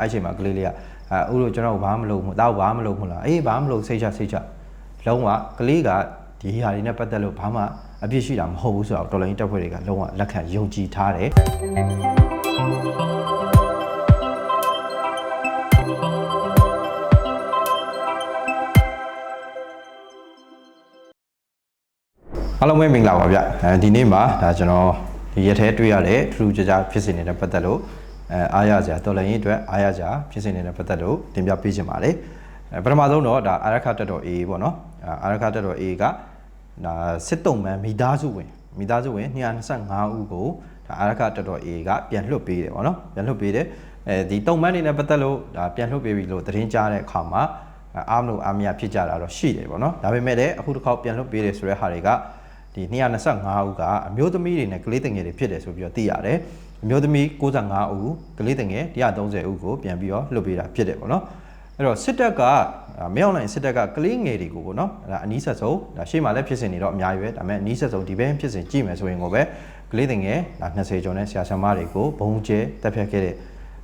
အဲ့ချိန်မှာကလေးလေးကအဲဥလို့ကျွန်တော်ဘာမှမလုပ်ဘူးတောက်ဘာမှမလုပ်ဘူးလားအေးဘာမှမလုပ်စိတ်ချစိတ်ချလုံးဝကလေးကဒီဟာတွေနဲ့ပတ်သက်လို့ဘာမှအပြစ်ရှိတာမဟုတ်ဘူးဆိုတော့တော်လိုင်းတက်ဖွဲ့တွေကလုံးဝလက်ခံယုံကြည်ထားတယ်အားလုံးပဲမင်္ဂလာပါဗျအဲဒီနေ့မှာဒါကျွန်တော်ဒီရက်ထဲတွေ့ရတဲ့ထူးထူးခြားခြားဖြစ်စဉ်တွေနဲ့ပတ်သက်လို့ အဲအားရစရာတော်လည်းရင်အတွက်အားရစရာဖြစ်စဉ်တွေနဲ့ပတ်သက်လို့တင်ပြပေးချင်ပါတယ်အဲပထမဆုံးတော့ဒါအာရခတက်တော် A ပေါ့နော်အဲအာရခတက်တော် A ကဒါစစ်တုံးမှန်မိသားစုဝင်မိသားစုဝင်225ဦးကိုဒါအာရခတက်တော် A ကပြန်လွှတ်ပေးတယ်ပေါ့နော်ပြန်လွှတ်ပေးတယ်အဲဒီတုံးမှန်တွေနဲ့ပတ်သက်လို့ဒါပြန်လွှတ်ပေးပြီလို့သတင်းကြားတဲ့အခါမှာအားမလို့အားမရဖြစ်ကြတာတော့ရှိတယ်ပေါ့နော်ဒါပေမဲ့လည်းအခုတစ်ခေါက်ပြန်လွှတ်ပေးတယ်ဆိုတဲ့ဟာတွေကဒီ225ဦးကအမျိုးသမီးတွေနဲ့ကလေးငယ်တွေဖြစ်တယ်ဆိုပြီးတော့သိရတယ် အမျိုးသမီး65ဦးကလေးငယ်130ဦးကိုပြန်ပြီးတော့လွှတ်ပေးတာဖြစ်တယ်ပေါ့နော်အဲ့တော့စစ်တပ်ကမြောက်နိုင်စစ်တပ်ကကလေးငယ်တွေကိုပေါ့နော်အဲ့ဒါအနီးဆက်ဆုံးဒါရှေ့မှာလည်းဖြစ်စဉ်နေတော့အများကြီးပဲဒါပေမဲ့အနီးဆက်ဆုံးဒီဘက်ဖြစ်စဉ်ကြည့်မယ်ဆိုရင်ကိုပဲကလေးငယ်ဒါ20ကျော်နဲ့ဆရာဆရာမတွေကိုဘုံကျဲတက်ဖြတ်ခဲ့တဲ့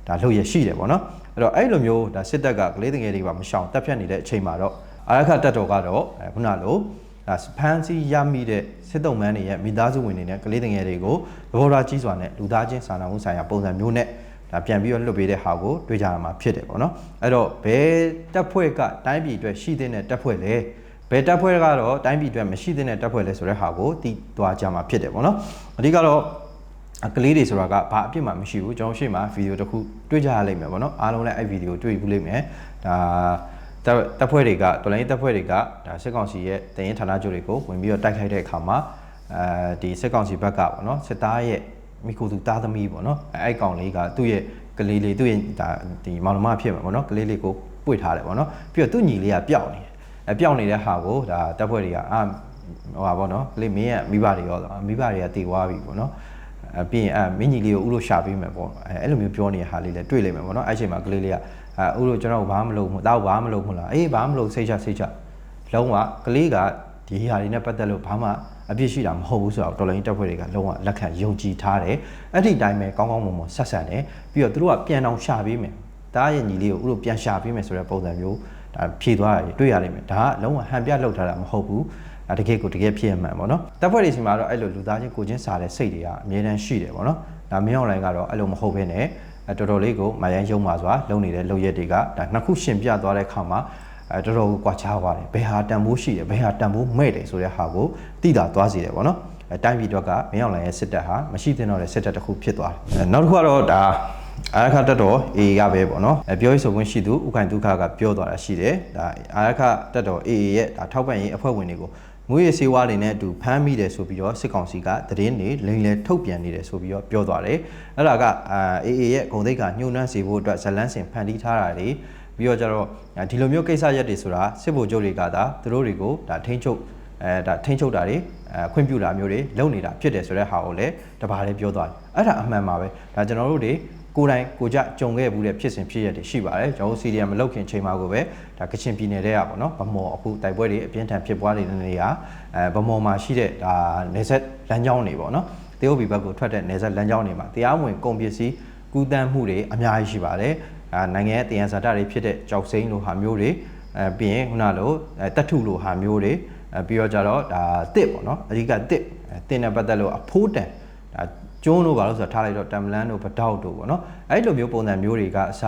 ဒါလှုပ်ရရှိတယ်ပေါ့နော်အဲ့တော့အဲ့လိုမျိုးဒါစစ်တပ်ကကလေးငယ်တွေပါမရှောင်တက်ဖြတ်နေတဲ့အချိန်မှာတော့အာရခတက်တော်ကတော့ခုနလို ဒါဖန်စီရမိတဲ့စစ်တုံးမန်းတွေရဲ့မိသားစုဝင်တွေနဲ့ကလေးငယ်တွေကိုသဘောထားကြီးစွာနဲ့လူသားချင်းစာနာမှုဆိုင်ရာပုံစံမျိုးနဲ့ဒါပြန်ပြီးတော့လွတ်ပေးတဲ့ဟာကိုတွေ့ကြရမှာဖြစ်တယ်ပေါ့နော်အဲ့တော့ဘယ်တပ်ဖွဲ့ကတိုင်းပြည်အတွက်ရှိတဲ့တပ်ဖွဲ့လဲဘယ်တပ်ဖွဲ့ကတော့တိုင်းပြည်အတွက်မရှိတဲ့တပ်ဖွဲ့လဲဆိုတဲ့ဟာကိုတည်သွားကြမှာဖြစ်တယ်ပေါ့နော်အဓိကတော့ကလေးတွေဆိုတာကဘာအပြစ်မှမရှိဘူးကျွန်တော်ရှေ့မှာဗီဒီယိုတစ်ခုတွေ့ကြရလိမ့်မယ်ပေါ့နော်အားလုံးလည်းအဲ့ဗီဒီယိုတွေ့ဘူးလိမ့်မယ်ဒါ တပ်တပ်ဖွဲ့တွေကတော်လိုင်းတပ်ဖွဲ့တွေကဒါစစ်ကောင်စီရဲ့တရင်ဌာနချုပ်တွေကိုဝင်ပြီးတော့တိုက်ခိုက်တဲ့အခါမှာအဲဒီစစ်ကောင်စီဘက်ကပေါ့နော်စစ်သားရဲ့မိခိုသူသားသမီးပေါ့နော်အဲ့ကောင်လေးကသူ့ရဲ့ကလေးလေးသူ့ရဲ့ဒါဒီမောင်နှမဖြစ်မှာပေါ့နော်ကလေးလေးကိုပွေထားတယ်ပေါ့နော်ပြီးတော့သူ့ညီလေးကပျောက်နေတယ်အဲပျောက်နေတဲ့ဟာကိုဒါတပ်ဖွဲ့တွေကအာဟိုပါပေါ့နော်ကလေးမင်းရဲ့မိဘတွေရောမိဘတွေကတည်သွားပြီပေါ့နော်အဲပြီးရင်အဲမင်းကြီးလေးကိုဥလို့ရှာပေးမယ်ပေါ့အဲအဲ့လိုမျိုးပြောနေတဲ့ဟာလေးလည်းတွေ့လိမ့်မယ်ပေါ့နော်အဲ့ချိန်မှာကလေးလေးက အဲဥလို့ကျွန်တော်ဘာမှမလုပ်ဘူးတောက်ဘာမှမလုပ်ဘူးလားအေးဘာမှမလုပ်စိတ်ချစိတ်ချလုံးဝကလေးကဒီဟာတွေနဲ့ပတ်သက်လို့ဘာမှအပြစ်ရှိတာမဟုတ်ဘူးဆိုတော့တော်လိုင်းတက်ဖွဲ့တွေကလုံးဝလက်ခံယုံကြည်ထားတယ်အဲ့ဒီတိုင်းပဲကောင်းကောင်းမွန်မွန်ဆက်ဆံတယ်ပြီးတော့သူတို့ကပြန်အောင်ရှာပေးမယ်တားရဲ့ညီလေးကိုဥလို့ပြန်ရှာပေးမယ်ဆိုတဲ့ပုံစံမျိုးဒါဖြည့်သွားရတယ်တွေ့ရလိမ့်မယ်ဒါကလုံးဝဟန်ပြလောက်ထားတာမဟုတ်ဘူးဒါတကယ်ကိုတကယ်ဖြစ်ရမှန်ပေါ့နော်တပ်ဖွဲ့တွေစီမှာတော့အဲ့လိုလူသားချင်းကိုချင်းစားတဲ့စိတ်တွေကအမြဲတမ်းရှိတယ်ပေါ့နော်ဒါမင်းအောင်လိုင်းကတော့အဲ့လိုမဟုတ်ဘဲနဲ့ တော်တော်လေးကိုမယန်းယုံပါစွာလုံနေတဲ့လုံရက်တွေကဒါနှစ်ခုရှင်ပြသွားတဲ့အခါမှာအဲတော်တော်ကိုကွာခြားသွားတယ်ဘယ်ဟာတန်ဖိုးရှိတယ်ဘယ်ဟာတန်ဖိုးမဲ့တယ်ဆိုတဲ့ဟာကိုသိတာသွားစီတယ်ပေါ့နော်အဲတိုင်းပြည်တော့ကမင်းအောင်လိုင်းရဲ့စစ်တပ်ဟာမရှိသင့်တော့တဲ့စစ်တပ်တစ်ခုဖြစ်သွားတယ်နောက်တစ်ခုကတော့ဒါအာရခတက်တော် AA ကပဲပေါ့နော်အဲပြောရေးဆိုခွင့်ရှိသူဥခိုင်ဒုက္ခကပြောသွားတာရှိတယ်ဒါအာရခတက်တော် AA ရဲ့ဒါထောက်ပံ့ရေးအဖွဲ့ဝင်တွေကို ငွေရစေဝါတွေနဲ့အတူဖမ်းမိတယ်ဆိုပြီးတော့စစ်ကောင်စီကသတင်းတွေလိမ်လည်ထုတ်ပြန်နေတယ်ဆိုပြီးတော့ပြောသွားတယ်အဲ့ဒါကအာ AA ရဲ့ဂုံသိက္ခာညှို့နှံ့စေဖို့အတွက်ဇလန်းစင်ဖန်တီးထားတာတွေပြီးတော့ကျတော့ဒီလိုမျိုးကိစ္စရက်တွေဆိုတာစစ်ဗိုလ်ချုပ်တွေကသာသူတို့တွေကိုဒါထိန်းချုပ်အဲဒါထိန်းချုပ်တာတွေအဲခွင့်ပြုတာမျိုးတွေလုပ်နေတာဖြစ်တယ်ဆိုတဲ့ဟာကိုလည်းတပါးလေးပြောသွားတယ်အဲ့ဒါအမှန်ပါပဲဒါကျွန်တော်တို့တွေ ကိုယ်တိုင်ကိုကြကြုံခဲ့ဘူးတဲ့ဖြစ်စဉ်ဖြစ်ရက်တွေရှိပါတယ်ကျွန်တော်တို့စီရီယံမလောက်ခင်ချိန်မှာကိုပဲဒါကချင်ပြည်နယ်တဲ့ကပေါ့နော်ဗမော်အခုတိုက်ပွဲတွေအပြင်းထန်ဖြစ်ပွားနေတဲ့နေရာအဲဗမော်မှာရှိတဲ့ဒါနေဆက်လမ်းကြောင်းတွေပေါ့နော်တရုတ်ပြည်ဘက်ကိုထွက်တဲ့နေဆက်လမ်းကြောင်းတွေမှာတရားဝင်ကုန်ပစ္စည်းကူးတန်းမှုတွေအများကြီးရှိပါတယ်အဲနိုင်ငံရဲ့တရားစာတတွေဖြစ်တဲ့ကြောက်စိမ့်လိုဟာမျိုးတွေအဲပြီးရင်ခုနလိုတက်ထုလိုဟာမျိုးတွေအဲပြီးတော့ကြတော့ဒါတစ်ပေါ့နော်အဓိကတစ်တစ်နဲ့ပတ်သက်လို့အဖိုးတန်ဒါ ကျွန်းတို့ဘာလို့ဆိုတော့ထားလိုက်တော့တမ်လန်တို့ဗတောက်တို့ပေါ့နော်အဲ့လိုမျိုးပုံစံမျိုးတွေကအစ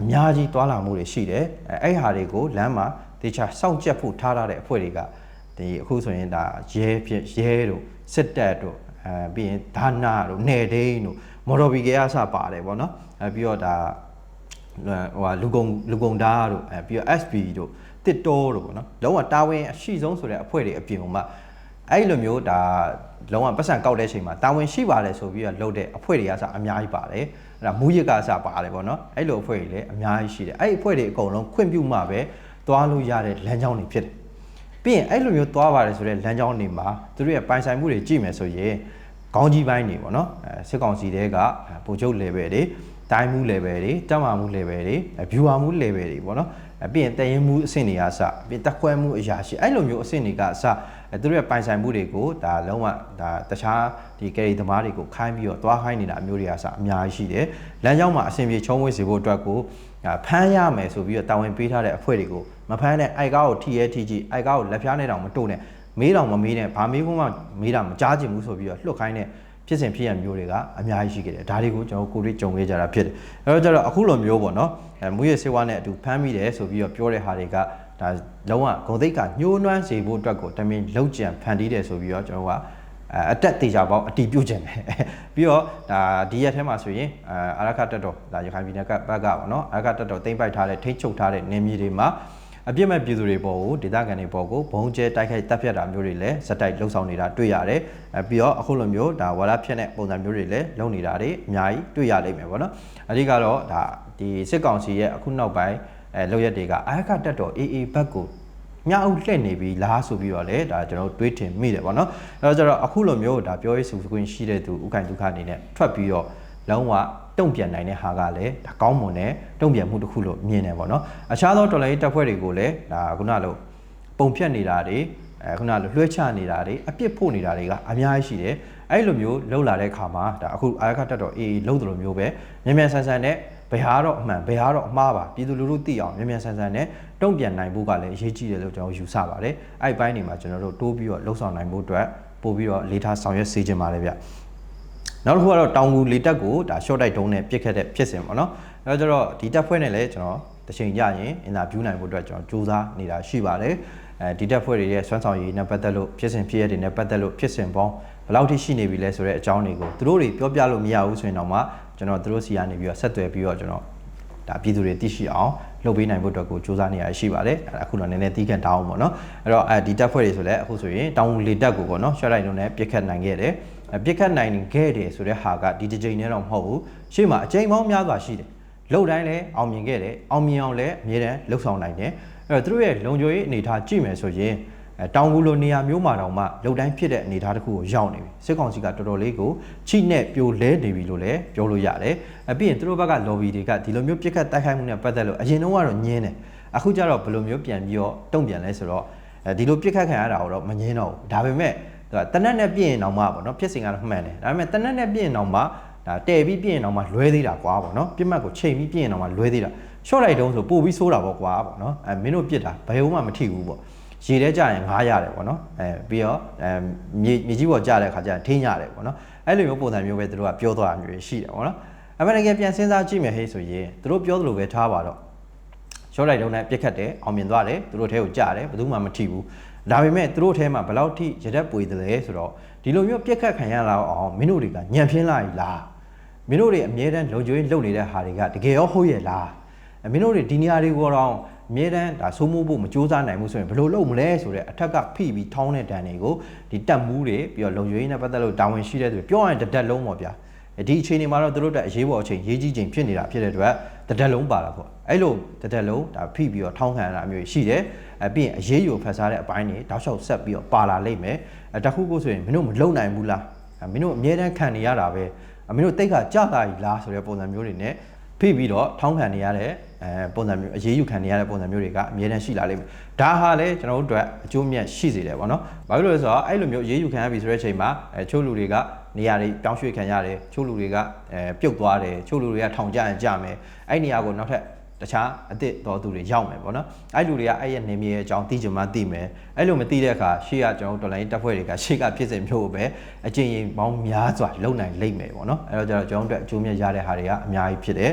အများကြီးတွာလာမှုတွေရှိတယ်အဲအဲ့ဟာတွေကိုလမ်းမှာတေချာစောင့်ကြက်ဖို့ထားထားတဲ့အဖွဲ့တွေကဒီအခုဆိုရင်ဒါရဲဖြစ်ရဲတို့စစ်တပ်တို့အဲပြီးရင်ဒါနာတို့နယ်ဒိန်းတို့မော်တော်ဘီကေအစပါတယ်ပေါ့နော်အဲပြီးတော့ဒါဟိုဟာလူကုံလူကုံဓာတ်တို့အဲပြီးတော့ SB တို့တစ်တောတို့ပေါ့နော်လုံးဝတာဝန်အရှိဆုံးဆိုတဲ့အဖွဲ့တွေအပြင်မှာ အဲ့လိုမျိုးဒါလုံးဝပတ်စံကောက်တဲ့ချိန်မှာတာဝန်ရှိပါတယ်ဆိုပြီးတော့လုပ်တဲ့အဖွဲ့တွေကစအများကြီးပါတယ်အဲ့ဒါမူရစ်ကစပါတယ်ပေါ့နော်အဲ့လိုအဖွဲ့တွေလည်းအများကြီးရှိတယ်အဲ့ဒီအဖွဲ့တွေအကုန်လုံးခွင့်ပြုမှပဲသွားလို့ရတဲ့လမ်းကြောင်းတွေဖြစ်တယ်ပြီးရင်အဲ့လိုမျိုးသွားပါတယ်ဆိုတဲ့လမ်းကြောင်းတွေမှာသူတို့ရဲ့ပိုင်ဆိုင်မှုတွေကြည့်မယ်ဆိုရင်ခေါင်းကြီးပိုင်းတွေပေါ့နော်အဲစစ်ကောင်စီတဲကဗိုလ်ချုပ် level တွေတိုင်းမှု level တွေတက်မာမှု level တွေ viewer မှု level တွေပေါ့နော် အပြင်တရင်မှုအဆင့်တွေကအစအပြင်တက်ခွဲမှုအရာရှိအဲ့လိုမျိုးအဆင့်တွေကအစအဲသူတို့ရဲ့ပိုင်ဆိုင်မှုတွေကိုဒါလုံးဝဒါတခြားဒီကယ်ရီသမားတွေကိုခိုင်းပြီးတော့သွားခိုင်းနေတာအမျိုးတွေကအစအများကြီးရှိတယ်လမ်းကြောင်းမှာအဆင်ပြေချုံးဝေးစေဖို့အတွက်ကိုဒါဖမ်းရမယ်ဆိုပြီးတော့တာဝန်ပေးထားတဲ့အဖွဲ့တွေကိုမဖမ်းတဲ့အိုက်ကားကိုထီရဲထီကြည့်အိုက်ကားကိုလက်ဖျားနဲ့တောင်မတို့နဲ့မေးတောင်မမေးနဲ့ဘာမေးဖို့မှမေးတာမကြားချင်ဘူးဆိုပြီးတော့လှုပ်ခိုင်းတဲ့ ဖြစ်စဉ်ဖြစ်ရမျိုးတွေကအများကြီးရှိခဲ့တယ်ဒါတွေကိုကျွန်တော်ကိုယ်လေးကြုံခဲ့ကြတာဖြစ်တယ်အဲတော့ကျတော့အခုလိုမျိုးပေါ့နော်အဲမူရစေဝါနဲ့အတူဖမ်းမိတယ်ဆိုပြီးတော့ပြောတဲ့ဟာတွေကဒါလုံးဝဂုံသိက္ခာညှိုးနွမ်းစေဖို့အတွက်ကိုတမင်လောက်ကြံဖန်တီးတယ်ဆိုပြီးတော့ကျွန်တော်ကအဲအတက်တေချာပေါင်းအတီးပြုတ်ခြင်းတယ်ပြီးတော့ဒါဒီရက်ထဲမှာဆိုရင်အဲအာရခတက်တော်ဒါရခိုင်ပြည်နယ်ကဘက်ကပေါ့နော်အာရခတက်တော်တင်ပိုက်ထားတဲ့ထိတ်ချုပ်ထားတဲ့နေမြေတွေမှာ အပြစ်မဲ့ပြည်သူတွေပေါ်ကိုဒေသခံတွေပေါ်ကိုဘုံကျဲတိုက်ခိုက်တပ်ဖြတ်တာမျိုးတွေလည်းစက်တိုက်လှုပ်ဆောင်နေတာတွေ့ရတယ်အဲပြီးတော့အခုလိုမျိုးဒါဝါရဖြတ်တဲ့ပုံစံမျိုးတွေလည်းလုပ်နေတာတွေအများကြီးတွေ့ရလိမ့်မယ်ပေါ့နော်အဓိကတော့ဒါဒီစစ်ကောင်စီရဲ့အခုနောက်ပိုင်းအဲလောက်ရက်တွေကအာရခတက်တော် AA ဘက်ကိုမြအုပ်လှည့်နေပြီလားဆိုပြီးတော့လေဒါကျွန်တော်တွေးထင်မိတယ်ပေါ့နော်အဲတော့ကျတော့အခုလိုမျိုးဒါပြောရေးဆိုခွင့်ရှိတဲ့သူဥခိုင်ဒုက္ခအနေနဲ့ထွက်ပြီးတော့လုံးဝ တုံ့ပြန်နိုင်တဲ့ဟာကလည်းဒါကောင်းမွန်တဲ့တုံ့ပြန်မှုတစ်ခုလို့မြင်တယ်ပေါ့နော်အခြားသောတော်လိုင်းတပ်ဖွဲ့တွေကိုလည်းဒါခုနလိုပုံဖြတ်နေတာတွေအဲခုနလိုလွှဲချနေတာတွေအပြစ်ဖို့နေတာတွေကအများကြီးရှိတယ်အဲ့လိုမျိုးလှုပ်လာတဲ့အခါမှာဒါအခုအာရခတက်တော်အေးလှုပ်တယ်လို့မျိုးပဲမြန်မြန်ဆန်ဆန်နဲ့ဘယ်ဟာတော့အမှန်ဘယ်ဟာတော့အမှားပါပြည်သူလူထုသိအောင်မြန်မြန်ဆန်ဆန်နဲ့တုံ့ပြန်နိုင်ဖို့ကလည်းအရေးကြီးတယ်လို့ကျွန်တော်ယူဆပါတယ်အဲ့ဒီဘိုင်းတွေမှာကျွန်တော်တို့တိုးပြီးတော့လှုပ်ဆောင်နိုင်ဖို့အတွက်ပို့ပြီးတော့လေးထားဆောင်ရွက်စေချင်ပါတယ်ဗျ နောက်တစ်ခုကတော့တောင်ငူလေတက်ကိုဒါ short တိုက်တုံးနဲ့ပြစ်ခတ်တဲ့ဖြစ်စဉ်ပေါ့နော်အဲတော့ကျတော့ဒီတက်ဖွဲ့နဲ့လည်းကျွန်တော်တစ်ချိန်ကြရင်အင်တာဗျူးနိုင်ဖို့အတွက်ကျွန်တော်စူးစမ်းနေတာရှိပါတယ်အဲဒီတက်ဖွဲ့တွေရဲ့စွမ်းဆောင်ရည်နဲ့ပတ်သက်လို့ဖြစ်စဉ်ဖြစ်ရတဲ့နဲ့ပတ်သက်လို့ဖြစ်စဉ်ပေါင်းဘယ်လောက်ထိရှိနေပြီလဲဆိုတဲ့အကြောင်းတွေကိုသူတို့တွေပြောပြလို့မရဘူးဆိုရင်တော့မှကျွန်တော်တို့စီကနေပြီးတော့ဆက်သွယ်ပြီးတော့ကျွန်တော်ဒါပြည်သူတွေသိရှိအောင်လုပ်ပေးနိုင်ဖို့အတွက်ကိုစူးစမ်းနေရရှိပါတယ်အခုတော့နည်းနည်းတီးခန့်တောင်းအောင်ပေါ့နော်အဲ့တော့အဲဒီတက်ဖွဲ့တွေဆိုလည်းအခုဆိုရင်တောင်လေတက်ကိုပေါ့နော်ရှော့လိုက်လုံးနဲ့ပြစ်ခတ်နိုင်ခဲ့တယ် ပြစ်ခတ်နိုင်ခဲ့တယ်ဆိုတဲ့ဟာကဒီတစ်ချိန်နဲ့တော့မဟုတ်ဘူးရှေ့မှာအချိန်ပေါင်းများစွာရှိတယ်လှုပ်တိုင်းလည်းအောင်မြင်ခဲ့တယ်အောင်မြင်အောင်လည်းအမြဲတမ်းလှုပ်ဆောင်နိုင်တယ်အဲ့တော့သူတို့ရဲ့လုံခြုံရေးအနေအထားကြည့်မယ်ဆိုရင်အဲတောင်ကူလိုနေရာမျိုးမှာတောင်မှလှုပ်တိုင်းဖြစ်တဲ့အနေအထားတစ်ခုကိုရောက်နေပြီစစ်ကောင်စီကတော်တော်လေးကိုချိနဲ့ပြိုလဲနေပြီလို့လည်းပြောလို့ရတယ်အပြီးရင်သူတို့ဘက်က lobby တွေကဒီလိုမျိုးပြစ်ခတ်တိုက်ခိုက်မှုနဲ့ပတ်သက်လို့အရင်တော့ကတော့ညင်းတယ်အခုကျတော့ဘယ်လိုမျိုးပြန်ပြီးတော့တုံ့ပြန်လဲဆိုတော့အဲဒီလိုပြစ်ခတ်ခံရတာတော့မငင်းတော့ဘူးဒါပေမဲ့ သူကတနက်နဲ့ပြင်ရင်တော့မှပေါ့နော်ဖြစ်စဉ်ကတော့မှန်တယ်ဒါပေမဲ့တနက်နဲ့ပြင်ရင်တော့မှဒါတဲပြီးပြင်ရင်တော့မှလွဲသေးတာကွာပေါ့နော်ပြစ်မှတ်ကိုချိန်ပြီးပြင်ရင်တော့မှလွဲသေးတာရှော့လိုက်တုံးဆိုပို့ပြီးဆိုးတာပေါ့ကွာပေါ့နော်အဲမင်းတို့ပြစ်တာဘယ်ဟုတ်မှမထိဘူးပေါ့ရေထဲကြရင်ငားရတယ်ပေါ့နော်အဲပြီးတော့အဲမြေမြေကြီးပေါ်ကြတဲ့အခါကျရင်ထင်းရတယ်ပေါ့နော်အဲ့လိုမျိုးပုံစံမျိုးပဲသူတို့ကပြောသွားတာမျိုးရှိတယ်ပေါ့နော်အမေရိကန်ပြန်စဉ်းစားကြည့်မယ်ဟေးဆိုရင်သူတို့ပြောသလိုပဲထားပါတော့ရှော့လိုက်တုံးနဲ့ပြစ်ခတ်တယ်အောင်မြင်သွားတယ်သူတို့ထဲကိုကြတယ်ဘယ်သူမှမထိဘူး ဒါပေမဲ့သူတို့ထဲမှာဘယ်လောက်ထိရရက်ပွေတယ်လဲဆိုတော့ဒီလိုမျိုးပြစ်ခတ်ခံရလာအောင်မင်းတို့တွေကညံပြင်းလာ E လားမင်းတို့တွေအမြဲတမ်းလုံကျွေးလုပ်နေတဲ့ဟာတွေကတကယ်ရောဟုတ်ရဲ့လားမင်းတို့တွေဒီနေရာတွေကိုတော့အမြဲတမ်းဒါစိုးမိုးဖို့မကြိုးစားနိုင်ဘူးဆိုရင်ဘယ်လိုလုပ်မလဲဆိုတဲ့အထက်ကဖိပြီးထောင်းတဲ့တန်တွေကိုဒီတက်မှုတွေပြီးတော့လုံခြုံရေးနဲ့ပတ်သက်လို့တာဝန်ရှိတဲ့သူပြောရရင်တဒက်လုံးပေါ့ဗျာ ဒီအချိန်တွေမှာတော့သူတို့တက်အရေးပေါ်အချိန်ရေးကြီးချိန်ဖြစ်နေတာဖြစ်တဲ့အတွက်တဒက်လုံးပါတာပေါ့အဲ့လိုတဒက်လုံးဒါဖိပြီးတော့ထောင်းခံရတာမျိုးရှိတယ်အပြီးရင်အရေးယူဖတ်စားတဲ့အပိုင်းတွေတောက်လျှောက်ဆက်ပြီးတော့ပါလာလိမ့်မယ်အတခုခုဆိုရင်မင်းတို့မလုံနိုင်ဘူးလားမင်းတို့အမြဲတမ်းခံနေရတာပဲမင်းတို့တိတ်ခါကြတာကြီးလားဆိုတဲ့ပုံစံမျိုးတွေနဲ့ဖိပြီးတော့ထောင်းခံနေရတဲ့အဲပုံစံမျိုးအရေးယူခံနေရတဲ့ပုံစံမျိုးတွေကအမြဲတမ်းရှိလာလိမ့်မယ်ဒါဟာလည်းကျွန်တော်တို့အတွက်အကျိုးမြတ်ရှိစေတယ်ပေါ့နော်ဘာဖြစ်လို့လဲဆိုတော့အဲ့လိုမျိုးအရေးယူခံရပြီဆိုတဲ့အချိန်မှာအဲချို့လူတွေက နေရာတွေတောင်းရွှေ့ခံရတယ်ချို့လူတွေကအဲပြုတ်သွားတယ်ချို့လူတွေကထောင်ကျရင်ကြမယ်အဲ့နေရာကိုနောက်ထပ် တခြားအစ်စ်တော်သူတွေရောက်မယ်ပေါ့နော်အဲ့လူတွေကအဲ့ရဲ့နေမြေရဲ့အကြောင်းသိချင်မှသိမယ်အဲ့လိုမသိတဲ့အခါရှေ့ကကျွန်တော်တို့တော်လိုင်းတပ်ဖွဲ့တွေကရှေ့ကဖြစ်စဉ်မျိုးပဲအကျဉ်းရင်ပေါင်းများစွာလုံနိုင်လိမ့်မယ်ပေါ့နော်အဲ့တော့ကျွန်တော်တို့အကျိုးမြတ်ရတဲ့ဟာတွေကအများကြီးဖြစ်တယ်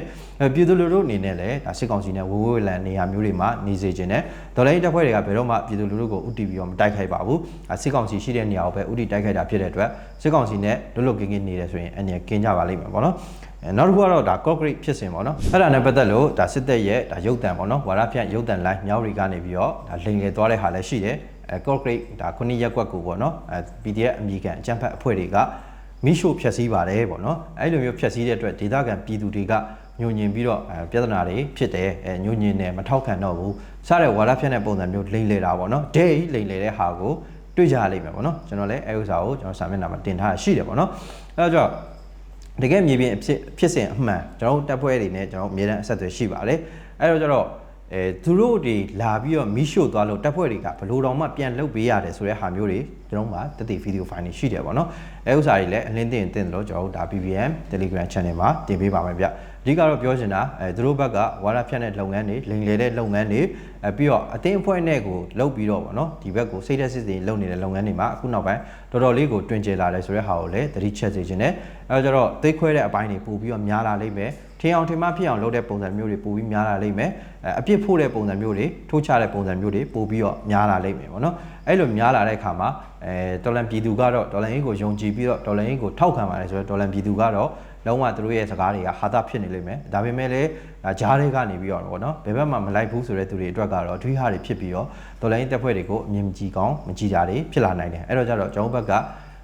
ပြည်သူလူထုအနေနဲ့လည်းဒါစစ်ကောင်စီနဲ့ဝဝဝလန်နေရာမျိုးတွေမှာနေစေခြင်းနဲ့တော်လိုင်းတပ်ဖွဲ့တွေကဘယ်တော့မှပြည်သူလူထုကိုဥတီပြီးတော့မတိုက်ခိုက်ပါဘူးစစ်ကောင်စီရှိတဲ့နေရာကိုပဲဥတီတိုက်ခိုက်တာဖြစ်တဲ့အတွက်စစ်ကောင်စီနဲ့လွတ်လွတ်ကင်းကင်းနေတယ်ဆိုရင်အနေနဲ့ကင်းကြပါလိမ့်မယ်ပေါ့နော်အဲ နောက်တစ်ခုကတော့ဒါ concrete ဖြစ်စဉ်ပေါ့နော်အဲ့ဒါနဲ့ပတ်သက်လို့ဒါစစ်တပ်ရဲ့ဒါရုပ်တံပေါ့နော်ဝါရဖြန့်ရုပ်တံ line မြောက်တွေကနေပြီးတော့ဒါလိန်လေသွားတဲ့ဟာလည်းရှိတယ်အဲ concrete ဒါခုနှစ်ရက်ကွက်ကိုပေါ့နော်အဲ PDF အမေရိကန်အကြမ်းဖက်အဖွဲ့တွေကမိရှို့ဖျက်ဆီးပါတယ်ပေါ့နော်အဲ့လိုမျိုးဖျက်ဆီးတဲ့အတွက်ဒေသခံပြည်သူတွေကညှို့ညင်ပြီးတော့အဲပြဿနာတွေဖြစ်တယ်အဲညှို့ညင်တယ်မထောက်ခံတော့ဘူးစတဲ့ဝါရဖြန့်တဲ့ပုံစံမျိုးလိန်လေတာပေါ့နော်ဒဲလိန်လေတဲ့ဟာကိုတွေ့ကြလိမ့်မယ်ပေါ့နော်ကျွန်တော်လည်းအဲဥစ္စာကိုကျွန်တော်စာမျက်နှာမှာတင်ထားရှိတယ်ပေါ့နော်အဲဒါကြောင့် တကယ်မြေပြင်အဖြစ်ဖြစ်စဉ်အမှန်ကျွန်တော်တို့တပ်ဖွဲ့တွေနဲ့ကျွန်တော်တို့အမြဲတမ်းအဆက်အသွယ်ရှိပါတယ်အဲ့တော့ကျတော့ အဲသူတို့တွေလာပြီးတော့မီးရှို့သွားလို့တပ်ဖွဲ့တွေကဘလို့တော်မှပြန်လုတ်ပေးရတယ်ဆိုတဲ့ဟာမျိုးတွေကျွန်တော်တို့မှာတတိဗီဒီယိုဖိုင်တွေရှိတယ်ပေါ့နော်အဲဥစ္စာတွေလည်းအလင်းတင်တင်တယ်လို့ကျွန်တော်တို့ဒါ PPM Telegram Channel မှာတင်ပေးပါမယ်ဗျအဓိကတော့ပြောချင်တာအဲသူတို့ဘက်ကဝါရဖြတ်တဲ့လုပ်ငန်းတွေလိမ်လည်တဲ့လုပ်ငန်းတွေအဲပြီးတော့အတင်းအဖွဲ့နဲ့ကိုလုပ်ပြီးတော့ပေါ့နော်ဒီဘက်ကိုစိတ်သက်စစ်စစ်လုပ်နေတဲ့လုပ်ငန်းတွေမှာအခုနောက်ပိုင်းတော်တော်လေးကိုတွင်ကျလာတယ်ဆိုတဲ့ဟာကိုလည်းသတိချက်စေခြင်းနဲ့အဲတော့ကျတော့သိခွဲတဲ့အပိုင်းတွေပို့ပြီးတော့များလာလိမ့်မယ် ထင်အောင်ထင်မှဖြစ်အောင်လုပ်တဲ့ပုံစံမျိုးတွေပို့ပြီးများလာလိမ့်မယ်အဲအပြစ်ဖို့တဲ့ပုံစံမျိုးတွေထိုးချတဲ့ပုံစံမျိုးတွေပို့ပြီးတော့များလာလိမ့်မယ်ပေါ့နော်အဲ့လိုများလာတဲ့အခါမှာအဲဒေါ်လန်ပြည်သူကတော့ဒေါ်လန်အင်းကိုယုံကြည်ပြီးတော့ဒေါ်လန်အင်းကိုထောက်ခံပါတယ်ဆိုတော့ဒေါ်လန်ပြည်သူကတော့လုံးဝသူတို့ရဲ့စကားတွေကဟာတာဖြစ်နေလိမ့်မယ်ဒါပေမဲ့လည်းဒါဂျားတွေကနေပြီးတော့ပေါ့နော်ဘယ်ဘက်မှမလိုက်ဘူးဆိုတဲ့သူတွေအတွက်ကတော့အထွေးဟာတွေဖြစ်ပြီးတော့ဒေါ်လန်အင်းတပ်ဖွဲ့တွေကိုအမြင်မကြည့်ကောင်းမကြည့်ကြတွေဖြစ်လာနိုင်တယ်အဲ့တော့ကြတော့ကျွန်တော်ဘက်က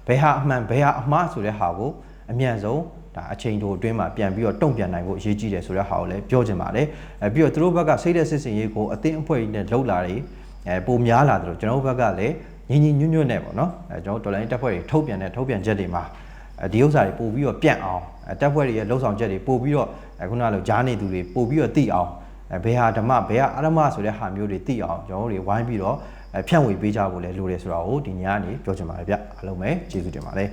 ဘယ်ဟာအမှန်ဘယ်ဟာအမှားဆိုတဲ့ဟာကိုအမြန်ဆုံး ဒါအချိန်တိုအတွင်းမှာပြန်ပြီးတော့တုံ့ပြန်နိုင်ဖို့အရေးကြီးတယ်ဆိုတဲ့ဟာကိုလည်းပြောချင်ပါတယ်အဲပြီးတော့သူတို့ဘက်ကစိတ်တဲ့စစ်စင်ရေးကိုအသင်းအဖွဲ့ကြီးနဲ့လှုပ်လာတယ်အဲပုံများလာတယ်လို့ကျွန်တော်တို့ဘက်ကလည်းညီညီညွတ်ညွတ်နဲ့ပေါ့နော်အဲကျွန်တော်တို့ဒေါ်လာရင်းတပ်ဖွဲ့တွေထုတ်ပြန်တဲ့ထုတ်ပြန်ချက်တွေမှာအဲဒီဥစ္စာတွေပို့ပြီးတော့ပြန့်အောင်အဲတပ်ဖွဲ့တွေရဲ့လှုပ်ဆောင်ချက်တွေပို့ပြီးတော့အခုနလိုဂျားနေသူတွေပို့ပြီးတော့သိအောင်အဲဘယ်ဟာဓမ္မဘယ်ဟာအရမဆိုတဲ့ဟာမျိုးတွေသိအောင်ကျွန်တော်တို့တွေဝိုင်းပြီးတော့အဲဖြန့်ဝေပေးကြဖို့လည်းလိုတယ်ဆိုတာကိုဒီညကနေပြောချင်ပါတယ်ဗျအားလုံးပဲကျေးဇူးတင်ပါတယ်